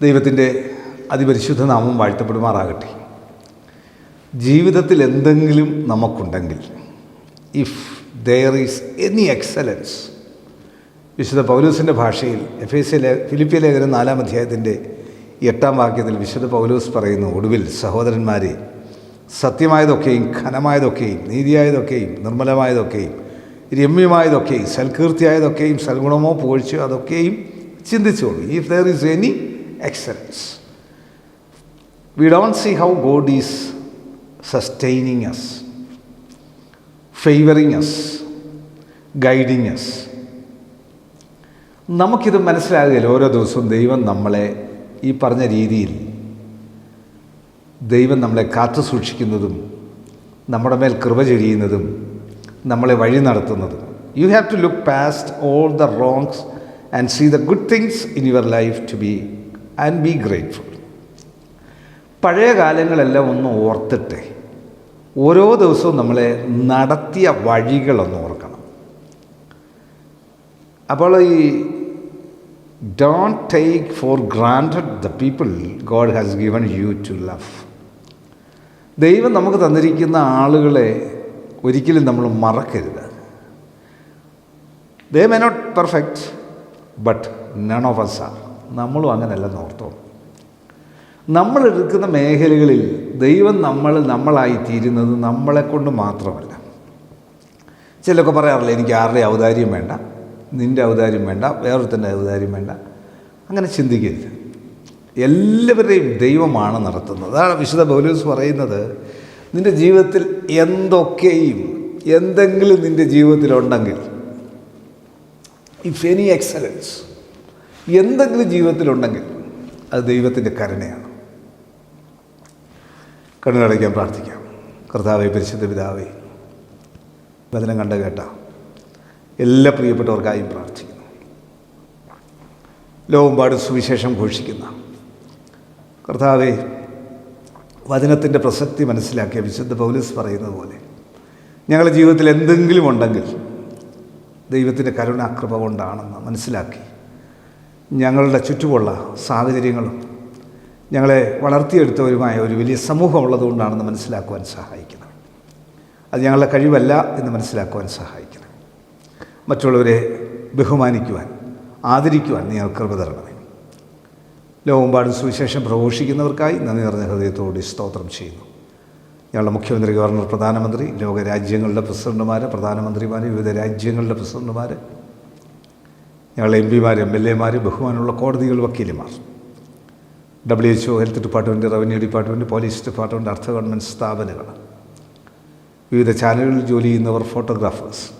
ദൈവത്തിന്റെ അതിപരിശുദ്ധ നാമം വാഴ്ത്തപ്പെടുമാറാകട്ടെ. ജീവിതത്തിൽ എന്തെങ്കിലും നമുക്കുണ്ടെങ്കിൽ if there is any excellence വിശുദ്ധ പൗലൂസിന്റെ ഭാഷയിൽ എഫ് എസ് എ ഫിലിപ്പിയ ലേഖനം നാലാം അധ്യായത്തിന്റെ എട്ടാം വാക്യത്തിൽ വിശുദ്ധ പൗലൂസ് പറയുന്നു ഒടുവിൽ സഹോദരന്മാരെ സത്യമായതൊക്കെയും ഘനമായതൊക്കെയും നീതിയായതൊക്കെയും നിർമ്മലമായതൊക്കെയും രമ്യമായതൊക്കെയും സൽകീർത്തിയായതൊക്കെയും സൽഗുണമോ പുകഴ്ചയോ അതൊക്കെയും ചിന്തിച്ചോളൂ. If there is any excellence We don't see how God is sustaining us, favoring us, guiding us. നമുക്കിത് മനസ്സിലാകുകയില്ല. ഓരോ ദിവസവും ദൈവം നമ്മളെ ഈ പറഞ്ഞ രീതിയിൽ ദൈവം നമ്മളെ കാത്തു സൂക്ഷിക്കുന്നതും നമ്മുടെ മേൽ കൃപ ചൊരിയുന്നതും നമ്മളെ വഴി നടത്തുന്നതും. You have to look past all the wrongs and see the good things in your life to be and be grateful പഴയ കാലങ്ങളെല്ലാം ഒന്ന് ഓർത്തിട്ട് ഓരോ ദിവസവും നമ്മളെ നടത്തിയ വഴികളൊന്ന് ഓർക്കണം. അപ്പോൾ ഈ don't take for granted the people God has given you to love ദൈവം നമുക്ക് തന്നിരിക്കുന്ന ആളുകളെ ഒരിക്കലും നമ്മൾ മറക്കരുത്. They may not perfect but none of us are നമ്മളും അങ്ങനെയല്ല ഓർത്തോ? നമ്മൾ എടുക്കുന്ന മേഖലകളിൽ ദൈവം നമ്മൾ നമ്മളായി തീരുന്നത് നമ്മളെ കൊണ്ട് മാത്രമല്ല. ചിലൊക്കെ പറയാറില്ല എനിക്ക് ആരുടെ ഔദാര്യം വേണ്ട? നിന്റെ ഔദാര്യം വേണ്ട വേറൊരുത്തന്റെ ഔദാര്യം വേണ്ട. അങ്ങനെ ചിന്തിക്കരുത്. എല്ലാവരെയും ദൈവമാണ് നടത്തുന്നത്. അതാണ് വിശുദ്ധ പൗലൂസ് പറയുന്നത് നിന്റെ ജീവിതത്തിൽ എന്തൊക്കെയും എന്തെങ്കിലും നിന്റെ ജീവിതത്തിലുണ്ടെങ്കിൽ ഇഫ് എനി എക്സലൻസ് എന്തെങ്കിലും ജീവിതത്തിലുണ്ടെങ്കിൽ അത് ദൈവത്തിന്റെ കരുണയാണ്. കണ്ണുകടയ്ക്കാൻ പ്രാർത്ഥിക്കാം. കർത്താവെ പരിശുദ്ധ പിതാവേ വചനം കണ്ട കേട്ട എല്ലാ പ്രിയപ്പെട്ടവർക്കായും പ്രാർത്ഥിക്കുന്നു. ലോകമ്പാട് സുവിശേഷം ഘോഷിക്കുന്ന കർത്താവെ വചനത്തിന്റെ പ്രസക്തി മനസ്സിലാക്കിയ വിശുദ്ധ പൗലീസ് പറയുന്നത് പോലെ ഞങ്ങളുടെ ജീവിതത്തിൽ എന്തെങ്കിലും ഉണ്ടെങ്കിൽ ദൈവത്തിന്റെ കരുണാകൃപ കൊണ്ടാണെന്ന് മനസ്സിലാക്കി ഞങ്ങളുടെ ചുറ്റുമുള്ള സാഹചര്യങ്ങളും ഞങ്ങളെ വളർത്തിയെടുത്തവരുമായ ഒരു വലിയ സമൂഹം ഉള്ളതുകൊണ്ടാണെന്ന് മനസ്സിലാക്കുവാൻ സഹായിക്കുന്നത് അത് ഞങ്ങളുടെ കഴിവല്ല എന്ന് മനസ്സിലാക്കുവാൻ സഹായിക്കണം മറ്റുള്ളവരെ ബഹുമാനിക്കുവാൻ ആദരിക്കുവാൻ നിങ്ങൾ കൃപ തരണമേ ലോകമ്പാടും സുവിശേഷം പ്രഘോഷിക്കുന്നവർക്കായി നന്ദി നിറഞ്ഞ ഹൃദയത്തോട് സ്തോത്രം ചെയ്യുന്നു. ഞങ്ങളുടെ മുഖ്യമന്ത്രി ഗവർണർ പ്രധാനമന്ത്രി ലോകരാജ്യങ്ങളുടെ പ്രസിഡന്റുമാർ പ്രധാനമന്ത്രിമാർ വിവിധ രാജ്യങ്ങളുടെ പ്രസിഡന്റുമാർ ഞങ്ങളുടെ എം പിമാർ എം എൽ എമാർ ബഹുമാനമുള്ള കോടതികൾ വക്കീലുമാർ. W H O health department revenue department police department അർത്ഥ ഗവൺമെന്റ് സ്ഥാപനങ്ങൾ. വിവിധ ചാനലുകളിൽ ജോലി ചെയ്യുന്നവർ ഫോട്ടോഗ്രാഫേഴ്സ്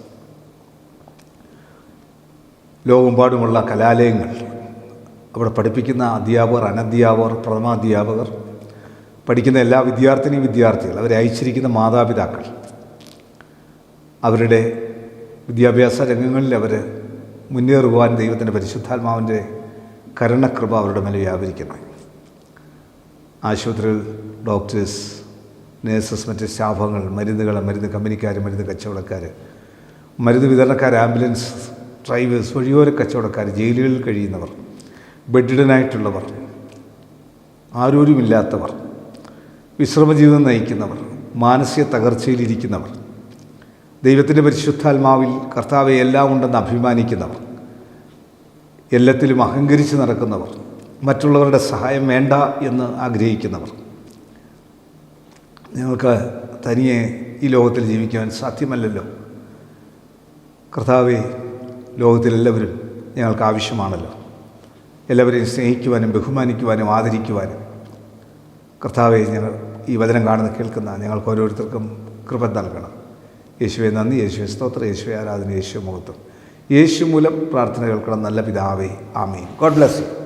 ലോകമെമ്പാടുമുള്ള കലാലയങ്ങൾ. അവിടെ പഠിപ്പിക്കുന്ന അധ്യാപകർ അനധ്യാപകർ പ്രഥമാധ്യാപകർ. പഠിക്കുന്ന എല്ലാ വിദ്യാർത്ഥിനിയും വിദ്യാർത്ഥികൾ അവരെ അയച്ചിരിക്കുന്ന മാതാപിതാക്കൾ. അവരുടെ വിദ്യാഭ്യാസ രംഗങ്ങളിൽ അവർ മുന്നേറുവാൻ ദൈവത്തിന്റെ പരിശുദ്ധാത്മാവിന്റെ കരുണകൃപ അവരുടെ മേലെ വ്യാപരിക്കുന്നത് ആശുപത്രികൾ ഡോക്ടേഴ്സ് നേഴ്സസ് മറ്റ് സ്റ്റാഫുകൾ മരുന്നുകൾ മരുന്ന് കമ്പനിക്കാർ മരുന്ന് കച്ചവടക്കാർ മരുന്ന് വിതരണക്കാർ ആംബുലൻസ് ഡ്രൈവേഴ്സ് വഴിയോര കച്ചവടക്കാർ ജയിലുകളിൽ കഴിയുന്നവർ ബെഡിഡനായിട്ടുള്ളവർ ആരോരുമില്ലാത്തവർ വിശ്രമജീവിതം നയിക്കുന്നവർ മാനസിക തകർച്ചയിലിരിക്കുന്നവർ ദൈവത്തിന്റെ പരിശുദ്ധാത്മാവിൽ കർത്താവെ എല്ലാം ഉണ്ടെന്ന് അഭിമാനിക്കുന്നവർ എല്ലാത്തിലും അഹങ്കരിച്ച് നടക്കുന്നവർ മറ്റുള്ളവരുടെ സഹായം വേണ്ട എന്ന് ആഗ്രഹിക്കുന്നവർ. ഞങ്ങൾക്ക് തനിയെ ഈ ലോകത്തിൽ ജീവിക്കാൻ സാധ്യമല്ലല്ലോ. കർത്താവെ ലോകത്തിലെല്ലാവരും ഞങ്ങൾക്ക് ആവശ്യമാണല്ലോ. എല്ലാവരെയും സ്നേഹിക്കുവാനും ബഹുമാനിക്കുവാനും ആദരിക്കുവാനും. കർത്താവെ ഞങ്ങൾ ഈ വചനം കാണുന്ന കേൾക്കുന്ന ഞങ്ങൾക്ക് ഓരോരുത്തർക്കും കൃപ നൽകണം. യേശുവെ നന്ദി യേശുവെ സ്തോത്രം യേശുവെ ആരാധന യേശു മുഹത്വം. യേശു മൂലം പ്രാർത്ഥന കേൾക്കണം നല്ല പിതാവേ. ആമീൻ. God bless you.